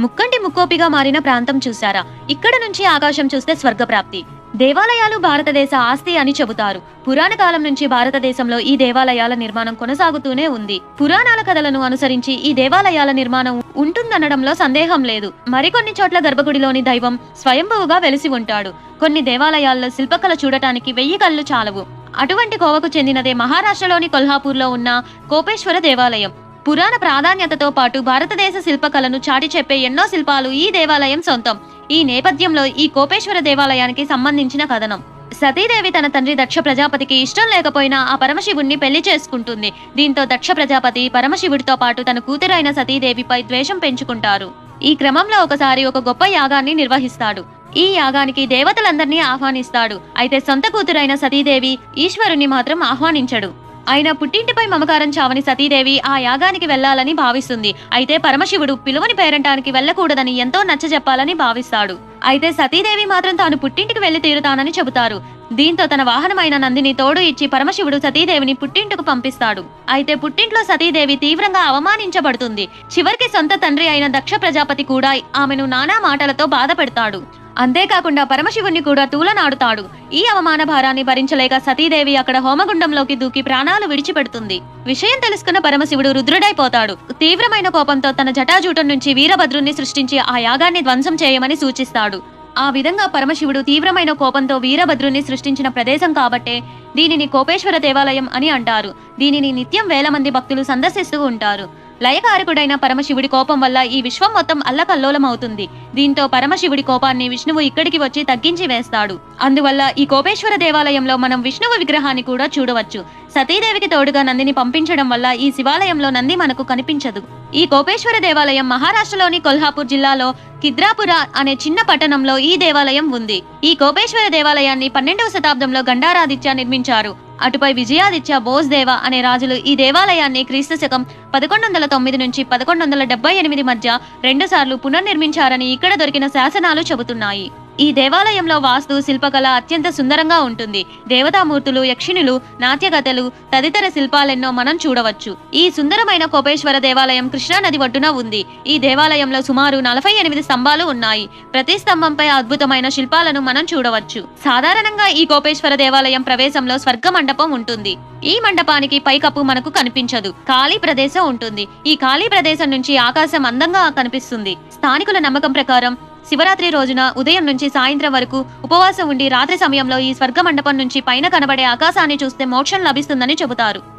ముక్కంటి ముక్కోపిగా మారిన ప్రాంతం చూశారా. ఇక్కడ నుంచి ఆకాశం చూస్తే స్వర్గప్రాప్తి. దేవాలయాలు భారతదేశ ఆస్తి అని చెబుతారు. పురాణ కాలం నుంచి భారతదేశంలో ఈ దేవాలయాల నిర్మాణం కొనసాగుతూనే ఉంది. పురాణాల కథలను అనుసరించి ఈ దేవాలయాల నిర్మాణం ఉంటుందనడంలో సందేహం లేదు. మరికొన్ని చోట్ల గర్భగుడిలోని దైవం స్వయంభువుగా వెలిసి ఉంటాడు. కొన్ని దేవాలయాల్లో శిల్పకళ చూడటానికి వెయ్యి కళ్ళు చాలవు. అటువంటి కోవకు చెందినదే మహారాష్ట్రలోని కొల్హాపూర్లో ఉన్న కోపేశ్వర దేవాలయం. పురాణ ప్రాధాన్యతతో పాటు భారతదేశ శిల్పకళను చాటి చెప్పే ఎన్నో శిల్పాలు ఈ దేవాలయం సొంతం. ఈ నేపథ్యంలో ఈ కోపేశ్వర దేవాలయానికి సంబంధించిన కథనం. సతీదేవి తన తండ్రి దక్ష ప్రజాపతికి ఇష్టం లేకపోయినా ఆ పరమశివుణ్ణి పెళ్ళి చేసుకుంటుంది. దీంతో దక్ష ప్రజాపతి పరమశివుడితో పాటు తన కూతురైన సతీదేవిపై ద్వేషం పెంచుకుంటారు. ఈ క్రమంలో ఒకసారి ఒక గొప్ప యాగాన్ని నిర్వహిస్తాడు. ఈ యాగానికి దేవతలందరినీ ఆహ్వానిస్తాడు. అయితే సొంత కూతురైన సతీదేవి ఈశ్వరుని మాత్రం ఆహ్వానించడు. ఆయన పుట్టింటిపై మమకారం చావని సతీదేవి ఆ యాగానికి వెళ్ళాలని భావిస్తుంది. అయితే పరమశివుడు పిలువని పేరంటానికి వెళ్ళకూడదని ఎంతో నచ్చజెప్పాలని భావిస్తాడు. అయితే సతీదేవి మాత్రం తాను పుట్టింటికి వెళ్ళి తీరుతానని చెబుతారు. దీంతో తన వాహనమైన నందిని తోడు ఇచ్చి పరమశివుడు సతీదేవిని పుట్టింటికి పంపిస్తాడు. అయితే పుట్టింట్లో సతీదేవి తీవ్రంగా అవమానించబడుతుంది. చివరికి సొంత తండ్రి అయిన దక్ష ప్రజాపతి కూడా ఆమెను నానా మాటలతో బాధ పెడతాడు. అంతేకాకుండా పరమశివుణ్ణి కూడా తూలనాడుతాడు. ఈ అవమాన భారాన్ని భరించలేక సతీదేవి అక్కడ హోమగుండంలోకి దూకి ప్రాణాలు విడిచిపెడుతుంది. విషయం తెలుసుకున్న పరమశివుడు రుద్రుడైపోతాడు. తీవ్రమైన కోపంతో తన జటాజూటం నుంచి వీరభద్రుణ్ణి సృష్టించి ఆ యాగాన్ని ధ్వంసం చేయమని సూచిస్తాడు. ఆ విధంగా పరమశివుడు తీవ్రమైన కోపంతో వీరభద్రుణ్ణి సృష్టించిన ప్రదేశం కాబట్టే దీనిని కోపేశ్వర దేవాలయం అని అంటారు. దీనిని నిత్యం వేల మంది భక్తులు సందర్శిస్తూ ఉంటారు. లయకారకుడైన పరమశివుడి కోపం వల్ల ఈ విశ్వం మొత్తం అల్లకల్లోలం అవుతుంది దీంతో పరమశివుడి కోపాన్ని విష్ణువు ఇక్కడికి వచ్చి తగ్గించి వేస్తాడు. అందువల్ల ఈ కోపేశ్వర దేవాలయంలో మనం విష్ణువు విగ్రహాన్ని కూడా చూడవచ్చు. సతీదేవికి తోడుగా నందిని పంపించడం వల్ల ఈ శివాలయంలో నంది మనకు కనిపించదు. ఈ కోపేశ్వర దేవాలయం మహారాష్ట్రలోని కొల్హాపూర్ జిల్లాలో కిద్రాపుర అనే చిన్న పట్టణంలో ఈ దేవాలయం ఉంది. ఈ కోపేశ్వర దేవాలయాన్ని పన్నెండవ శతాబ్దంలో గండారాదిత్య నిర్మించారు. అటుపై విజయాదిత్య బోస్దేవ అనే రాజులు ఈ దేవాలయాన్ని క్రీస్తు శకం పదకొండు వందల తొమ్మిది నుంచి పదకొండు వందల డెబ్బై ఎనిమిది మధ్య రెండుసార్లు పునర్నిర్మించారని ఇక్కడ దొరికిన శాసనాలు చెబుతున్నాయి. ఈ దేవాలయంలో వాస్తు శిల్పకళ అత్యంత సుందరంగా ఉంటుంది. దేవతామూర్తులు యక్షిణులు నాట్యగతలు తదితర శిల్పాలెన్నో మనం చూడవచ్చు. ఈ సుందరమైన కోపేశ్వర దేవాలయం కృష్ణా నది ఒడ్డున ఉంది. ఈ దేవాలయంలో సుమారు నలభై ఎనిమిది స్తంభాలు ఉన్నాయి. ప్రతి స్తంభంపై అద్భుతమైన శిల్పాలను మనం చూడవచ్చు. సాధారణంగా ఈ కోపేశ్వర దేవాలయం ప్రవేశంలో స్వర్గ మండపం ఉంటుంది. ఈ మండపానికి పైకప్పు మనకు కనిపించదు. ఖాళీ ప్రదేశం ఉంటుంది. ఈ ఖాళీ ప్రదేశం నుంచి ఆకాశం అందంగా కనిపిస్తుంది. స్థానికుల నమ్మకం ప్రకారం శివరాత్రి రోజున ఉదయం నుంచి సాయంత్రం వరకు ఉపవాసం ఉండి రాత్రి సమయంలో ఈ స్వర్గ మండపం నుంచి పైన కనబడే ఆకాశాన్ని చూస్తే మోక్షం లభిస్తుందని చెబుతారు.